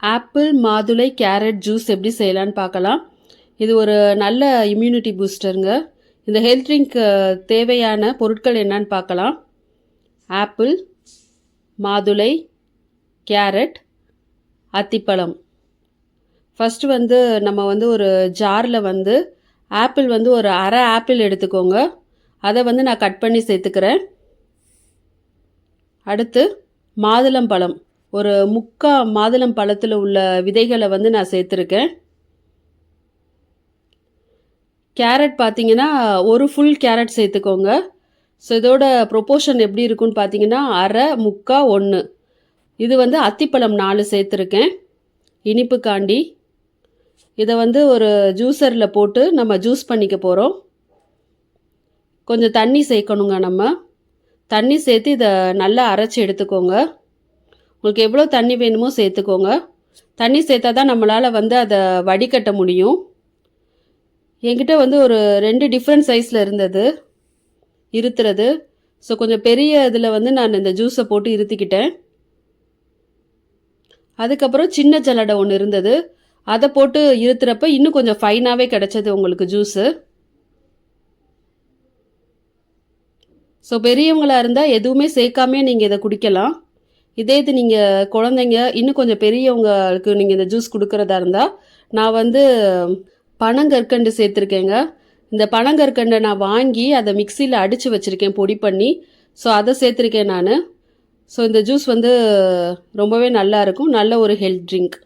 Apple மாதுளை carrot juice எப்படி செய்யலான்னு பார்க்கலாம். இது ஒரு நல்ல இம்யூனிட்டி பூஸ்டருங்க இந்த ஹெல்த் ட்ரிங்க் தேவையான பொருட்கள் என்னன்னு பார்க்கலாம். ஆப்பிள் மாதுளை கேரட் அத்திப்பழம். ஃபஸ்ட்டு வந்து நம்ம வந்து ஒரு ஜாரில் வந்து ஆப்பிள் வந்து ஒரு அரை ஆப்பிள் எடுத்துக்கோங்க. அதை வந்து நான் கட் பண்ணி சேர்த்துக்கிறேன். அடுத்து மாதுளம்பழம். ஒரு முக்கா மாதுளம் பழத்தில் உள்ள விதைகளை வந்து நான் சேர்த்துருக்கேன். கேரட் பார்த்தீங்கன்னா ஒரு ஃபுல் கேரட் சேர்த்துக்கோங்க. ஸோ இதோட ப்ரொப்போர்ஷன் எப்படி இருக்குன்னு பார்த்தீங்கன்னா அரை முக்கா ஒன்று இது வந்து அத்திப்பழம் நாலு சேர்த்துருக்கேன். இனிப்புக்காண்டி. இதை வந்து ஒரு ஜூஸரில் போட்டு நம்ம ஜூஸ் பண்ணிக்க போகிறோம் கொஞ்சம் தண்ணி சேர்க்கணுங்க நம்ம. தண்ணி சேர்த்து இதை நல்லா அரைச்சி எடுத்துக்கோங்க. உங்களுக்கு எவ்வளோ தண்ணி வேணுமோ சேர்த்துக்கோங்க. தண்ணி சேர்த்தா தான் நம்மளால் வந்து அதை வடிகட்ட முடியும். என்கிட்ட வந்து ஒரு ரெண்டு டிஃப்ரெண்ட் சைஸில் இருந்தது. இருத்துறது. ஸோ கொஞ்சம் பெரிய இதில் வந்து நான் இந்த ஜூஸை போட்டு இருத்திக்கிட்டேன். அதுக்கப்புறம் சின்ன ஜல்லடை ஒன்று இருந்தது. அதை போட்டு இருத்துறப்ப இன்னும் கொஞ்சம் ஃபைனாகவே கிடச்சது உங்களுக்கு ஜூஸு ஸோ பெரியவங்களாக இருந்தால் எதுவுமே சேர்க்காமே நீங்கள் இதை குடிக்கலாம். இதே இது நீங்கள் குழந்தைங்க இன்னும் கொஞ்சம் பெரியவங்களுக்கு நீங்கள் இந்த ஜூஸ் கொடுக்குறதா இருந்தால் நான் வந்து பனங்கற்கண்டு சேர்த்துருக்கேங்க. இந்த பனங்கற்கண்டை நான் வாங்கி அதை மிக்சியில் அடித்து வச்சுருக்கேன் பொடி பண்ணி. ஸோ அதை சேர்த்துருக்கேன் நான். ஸோ இந்த ஜூஸ் வந்து ரொம்பவே நல்லா இருக்கும். நல்ல ஒரு ஹெல்த் ட்ரிங்க்